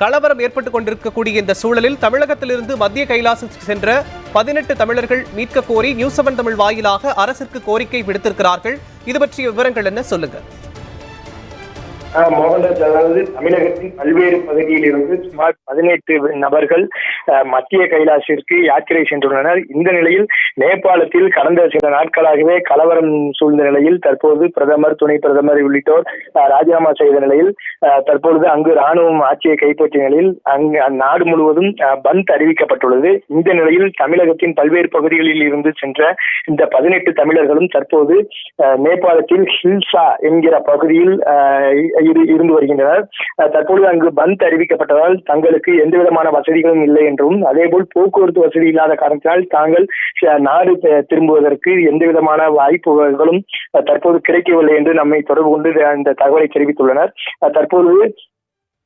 கலவரம் ஏற்பட்டுக் கொண்டிருக்கக்கூடிய இந்த சூழலில் தமிழகத்திலிருந்து மத்திய கைலாசத்துக்கு சென்ற பதினெட்டு தமிழர்கள் மீட்க கோரி நியூஸ் செவன் தமிழ் வாயிலாக அரசிற்கு கோரிக்கை விடுத்திருக்கிறார்கள். இது பற்றிய விவரங்கள் என்ன? சொல்லுங்க. மோகன்தாஸ் அதாவது தமிழகத்தின் பல்வேறு பகுதியில் இருந்து சுமார் பதினெட்டு நபர்கள் மத்திய கைலாசிற்கு யாத்திரை சென்றுள்ளனர். இந்த நிலையில் நேபாளத்தில் கடந்த சில நாட்களாகவே கலவரம் சூழ்ந்த நிலையில் தற்போது பிரதமர் துணை பிரதமர் உள்ளிட்டோர் ராஜினாமா செய்த நிலையில் ஆஹ் தற்பொழுது அங்கு ராணுவம் ஆட்சியை கைப்பற்றிய நிலையில் அங்கு நாடு முழுவதும் பந்த் அறிவிக்கப்பட்டுள்ளது. இந்த நிலையில் தமிழகத்தின் பல்வேறு பகுதிகளில் இருந்து சென்ற இந்த பதினெட்டு தமிழர்களும் தற்போது நேபாளத்தில் ஹில்சா என்கிற பகுதியில் ஆஹ் இருந்து வருகின்றனர். தற்பொழுது அங்கு பந்த் அறிவிக்கப்பட்டதால் தங்களுக்கு எந்த விதமான வசதிகளும் இல்லை என்றும் அதேபோல் போக்குவரத்து வசதி இல்லாத காரணத்தினால் தாங்கள் நாடு திரும்புவதற்கு எந்த விதமான வாய்ப்புகளும் தற்போது கிடைக்கவில்லை என்று நம்மை தொடர்பு கொண்டு அந்த தகவலை தெரிவித்துள்ளனர். தற்போது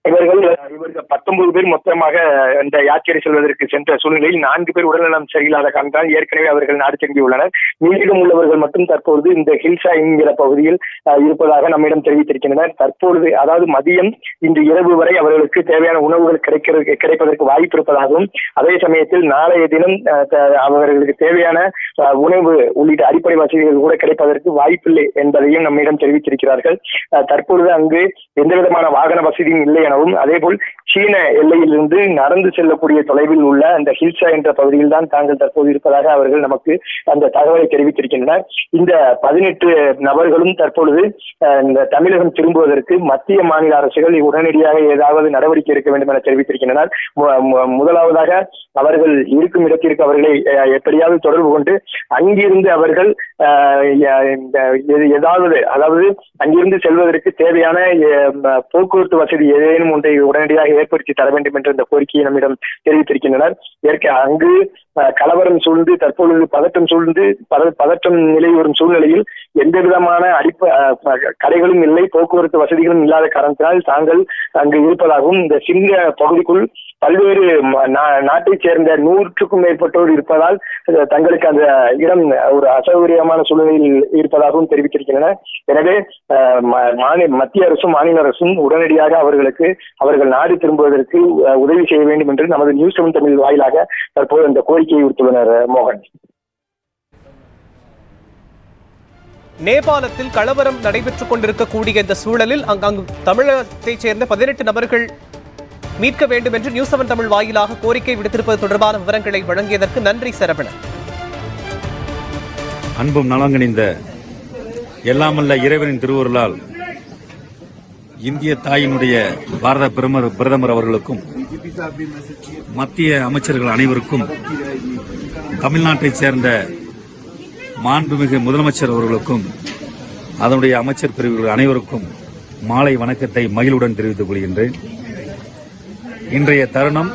இவர்கள் இவர்கள் பத்தொன்பது பேர் மொத்தமாக இந்த யாத்திரை செல்வதற்கு சென்ற சூழ்நிலையில் நான்கு பேர் உடல்நலம் சரியில்லாத காரணத்தால் ஏற்கனவே அவர்கள் நாடு திரும்பியுள்ளனர் மீண்டும் உள்ளவர்கள் மட்டும் தற்பொழுது இந்த ஹில்சா என்கிற பகுதியில் இருப்பதாக நம்மிடம் தெரிவித்திருக்கின்றனர். தற்பொழுது அதாவது மதியம் இன்று இரவு வரை அவர்களுக்கு தேவையான உணவுகள் கிடைக்கிறது கிடைப்பதற்கு வாய்ப்பு இருப்பதாகவும் அதே சமயத்தில் நாளைய தினம் அவர்களுக்கு தேவையான உணவு உள்ளிட்ட அடிப்படை வசதிகள் கூட கிடைப்பதற்கு வாய்ப்பில்லை என்பதையும் நம்மிடம் தெரிவித்திருக்கிறார்கள். தற்பொழுது அங்கு எந்த விதமான வாகன வசதியும் இல்லை எனவும் அதேபோல் சீன எல்லையிலிருந்து நடந்து செல்லக்கூடிய தொலைவில் உள்ள அந்த ஹில்சா என்ற பகுதியில் தான் தாங்கள் தற்போது இருப்பதாக அவர்கள் நமக்கு அந்த தகவலை தெரிவித்திருக்கின்றனர். இந்த பதினெட்டு நபர்களும் தற்பொழுது இந்த தமிழகம் திரும்புவதற்கு மத்திய மாநில அரசுகள் உடனடியாக ஏதாவது நடவடிக்கை எடுக்க வேண்டும் என தெரிவித்திருக்கின்றனர். மு- முதலாவதாக அவர்கள் இருக்கும் இடத்திற்கு அவர்களை எப்படியாவது தொடர்பு கொண்டு அங்கிருந்து அவர்கள் இந்த ஏதாவது அதாவது அங்கிருந்து செல்வதற்கு தேவையான போக்குவரத்து வசதி ஏதேனும் ஒன்றை உடனடியாக ஏற்படுத்தி தர வேண்டும் என்ற இந்த கோரிக்கையை நம்மிடம் தெரிவித்திருக்கின்றனர். ஏற்க அங்கு கலவரம் சூழ்ந்து தற்பொழுது பதட்டம் சூழ்ந்து பதற்றம் நிலை வரும் சூழ்நிலையில் எந்த விதமான அடிப்ப கடைகளும் இல்லை போக்குவரத்து வசதிகளும் இல்லாத காரணத்தினால் தாங்கள் அங்கு இருப்பதாகவும் இந்த சிங்க பகுதிக்குள் பல்வேறு நாட்டைச் சேர்ந்த நூற்றுக்கும் மேற்பட்டோர் இருப்பதால் தங்களுக்கு அந்த இடம் ஒரு அசௌகரியமான சூழ்நிலையில் இருப்பதாகவும் தெரிவித்திருக்கின்றனர் எனவே மத்திய அரசும் மாநில அரசும் உடனடியாக அவர்களுக்கு அவர்கள் நாடு திரும்புவதற்கு உதவி செய்ய வேண்டும் என்று நமது நியூஸ் செவன் தமிழ் வாயிலாக தற்போது அந்த கோரிக்கையை விடுத்துள்ளனர் மோகன். நேபாளத்தில் கலவரம் நடைபெற்றுக் கொண்டிருக்கக்கூடிய இந்த சூழலில் அங்கு அங்கு தமிழகத்தைச் சேர்ந்த பதினெட்டு நபர்கள் மீட்க வேண்டும் என்று நியூஸ் செவன் தமிழ் வாயிலாக கோரிக்கை விடுத்திருப்பது தொடர்பான விவரங்களை வழங்கியதற்கு நன்றி சரவணன். அன்பும் நலங்கணிந்த எல்லாமல்ல இறைவனின் திருவருளால் இந்திய தாயினுடைய பாரத பிரமர் பிரதமர் அவர்களுக்கும் மத்திய அமைச்சர்கள் அனைவருக்கும் தமிழ்நாட்டைச் சேர்ந்த மாண்புமிகு முதலமைச்சர் அவர்களுக்கும் அதனுடைய அமைச்சர் பிரிவுகள் அனைவருக்கும் மாலை வணக்கத்தை மகிழ்வுடன் தெரிவித்துக் கொள்கின்றேன். இன்றைய தருணம்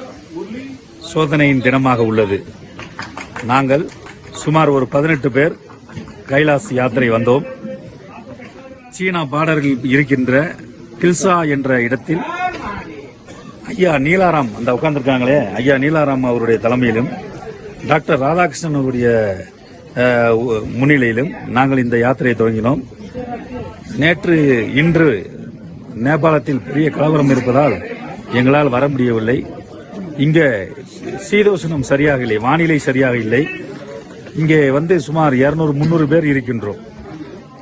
சோதனையின் தினமாக உள்ளது. நாங்கள் சுமார் ஒரு பதினெட்டு பேர் கைலாஸ் யாத்திரை வந்தோம். சீனா பார்டரில் இருக்கின்ற கில்சா என்ற இடத்தில் ஐயா நீலாராம் அந்த உட்கார்ந்துருக்காங்களே ஐயா நீலாராம் அவருடைய தலைமையிலும் டாக்டர் ராதாகிருஷ்ணன் அவருடைய முன்னிலையிலும் நாங்கள் இந்த யாத்திரையை தொடங்கினோம். நேற்று இன்று நேபாளத்தில் பெரிய கலவரம் இருப்பதால் எங்களால் வர முடியவில்லை. இங்கே சீதோஷணம் சரியாக இல்லை வானிலை சரியாக இல்லை. இங்கே வந்து சுமார் 200 முந்நூறு பேர் இருக்கின்றோம்.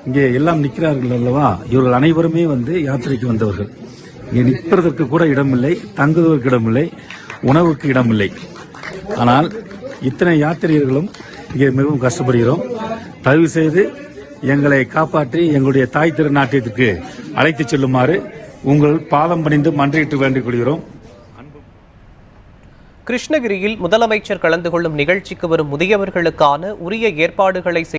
இங்கே எல்லாம் நிற்கிறார்கள் அல்லவா? இவர்கள் அனைவருமே வந்து யாத்திரைக்கு வந்தவர்கள். இங்கே நிற்பதற்கு கூட இடமில்லை தங்குவதற்கு இடமில்லை உணவுக்கு இடமில்லை. ஆனால் இத்தனை யாத்திரியர்களும் இங்கே மிகவும் கஷ்டப்படுகிறோம். தயவு செய்து எங்களை காப்பாற்றி எங்களுடைய தாய் திருநாட்டிற்கு அழைத்துச் செல்லுமாறு உங்கள் பாதம் பணிந்து மன்றிட்டு வேண்டிக் கொள்கிறோம். கிருஷ்ணகிரியில் முதலமைச்சர் கலந்து கொள்ளும் நிகழ்ச்சிக்கு வரும் முதியவர்களுக்கான உரிய ஏற்பாடுகளை